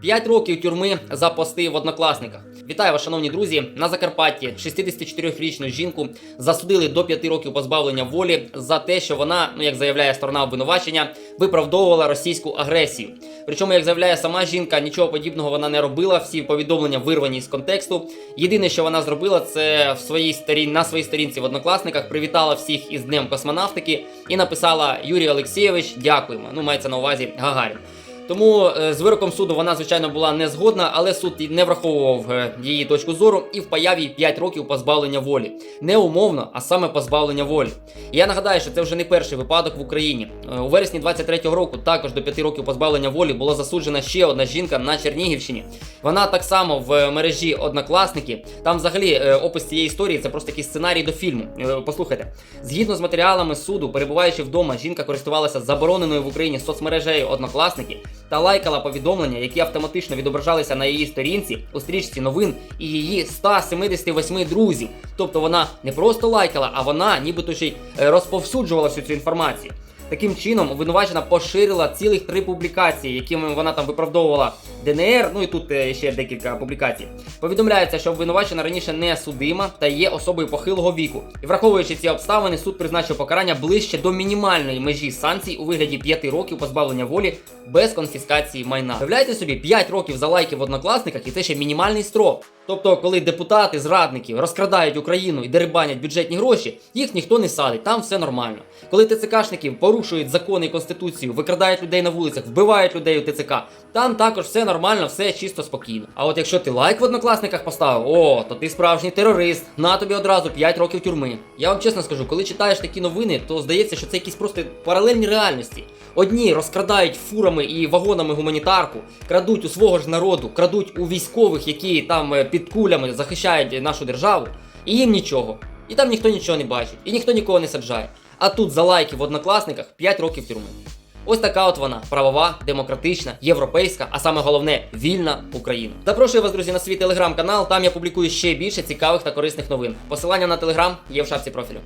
5 років тюрми за пости в однокласниках. Вітаю вас, шановні друзі. На Закарпатті 64-річну жінку засудили до 5 років позбавлення волі за те, що вона, ну як заявляє сторона обвинувачення, виправдовувала російську агресію. Причому, як заявляє сама жінка, нічого подібного вона не робила. Всі повідомлення вирвані з контексту. Єдине, що вона зробила, це в своїй сторін... на своїй сторінці в однокласниках привітала всіх із Днем космонавтики і написала Юрій Олексійович, дякуємо. Ну, мається на увазі Гагарін. Тому е, з вироком суду вона, звичайно, була не згодна, але суд не враховував е, її точку зору і впаяв їй 5 років позбавлення волі. Не умовно, а саме позбавлення волі. І я нагадаю, що це вже не перший випадок в Україні. Е, У вересні 23-го року також до 5 років позбавлення волі була засуджена ще одна жінка на Чернігівщині. Вона так само в мережі однокласники. Там взагалі опис цієї історії це просто такий сценарій до фільму. Послухайте, згідно з матеріалами суду, перебуваючи вдома, жінка користувалася забороненою в Україні соцмережею однокласники та лайкала повідомлення, які автоматично відображалися на її сторінці у стрічці новин і її 178 друзів. Тобто вона не просто лайкала, а вона нібито ще й розповсюджувала всю цю інформацію. Таким чином, обвинувачена поширила цілих три публікації, якими вона там виправдовувала ДНР. Ну і тут е, ще декілька публікацій. Повідомляється, що обвинувачена раніше не судима та є особою похилого віку. І враховуючи ці обставини, суд призначив покарання ближче до мінімальної межі санкцій у вигляді 5 років позбавлення волі без конфіскації майна. Уявляєте собі, 5 років за лайки в однокласниках і це ще мінімальний строк. Тобто, коли депутати, зрадники розкрадають Україну і дерибанять бюджетні гроші, їх ніхто не садить, там все нормально. Коли ТЦКшники порушують закони і конституцію, викрадають людей на вулицях, вбивають людей у ТЦК, там також все нормально, все чисто спокійно. А от якщо ти лайк в однокласниках поставив, о, то ти справжній терорист, на тобі одразу 5 років тюрми. Я вам чесно скажу, коли читаєш такі новини, то здається, що це якісь просто паралельні реальності. Одні розкрадають фурами і вагонами гуманітарку, крадуть у свого ж народу, крадуть у військових, які там е, під кулями захищають нашу державу, і їм нічого. І там ніхто нічого не бачить, і ніхто нікого не саджає. А тут за лайки в однокласниках 5 років тюрми. Ось така от вона правова, демократична, європейська, а саме головне вільна Україна. Запрошую вас, друзі, на свій телеграм-канал. Там я публікую ще більше цікавих та корисних новин. Посилання на телеграм є в шапці профілю.